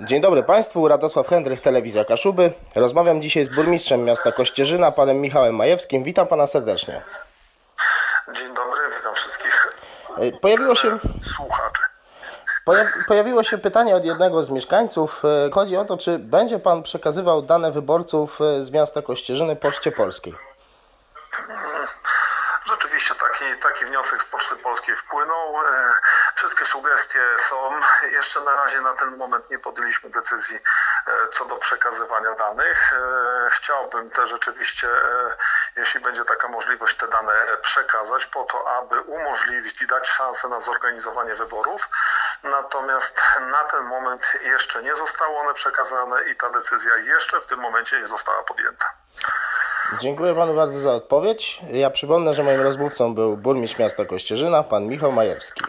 Dzień dobry Państwu, Radosław Hendrych, Telewizja Kaszuby. Rozmawiam dzisiaj z burmistrzem miasta Kościerzyna, panem Michałem Majewskim. Witam pana serdecznie. Dzień dobry, witam wszystkich E, Pojawiło się, słuchaczy. poja, pojawiło się pytanie od jednego z mieszkańców. E, Chodzi o to, czy będzie pan przekazywał dane wyborców e, z miasta Kościerzyny Poczcie Polskiej. Rzeczywiście taki, taki wniosek z Poczty Polskiej wpłynął. Wszystkie sugestie są. Jeszcze na razie na ten moment nie podjęliśmy decyzji e, co do przekazywania danych. E, Chciałbym też rzeczywiście, e, jeśli będzie taka możliwość, te dane przekazać po to, aby umożliwić i dać szansę na zorganizowanie wyborów. Natomiast na ten moment jeszcze nie zostały one przekazane i ta decyzja jeszcze w tym momencie nie została podjęta. Dziękuję panu bardzo za odpowiedź. Ja przypomnę, że moim rozmówcą był burmistrz miasta Kościerzyna, pan Michał Majewski.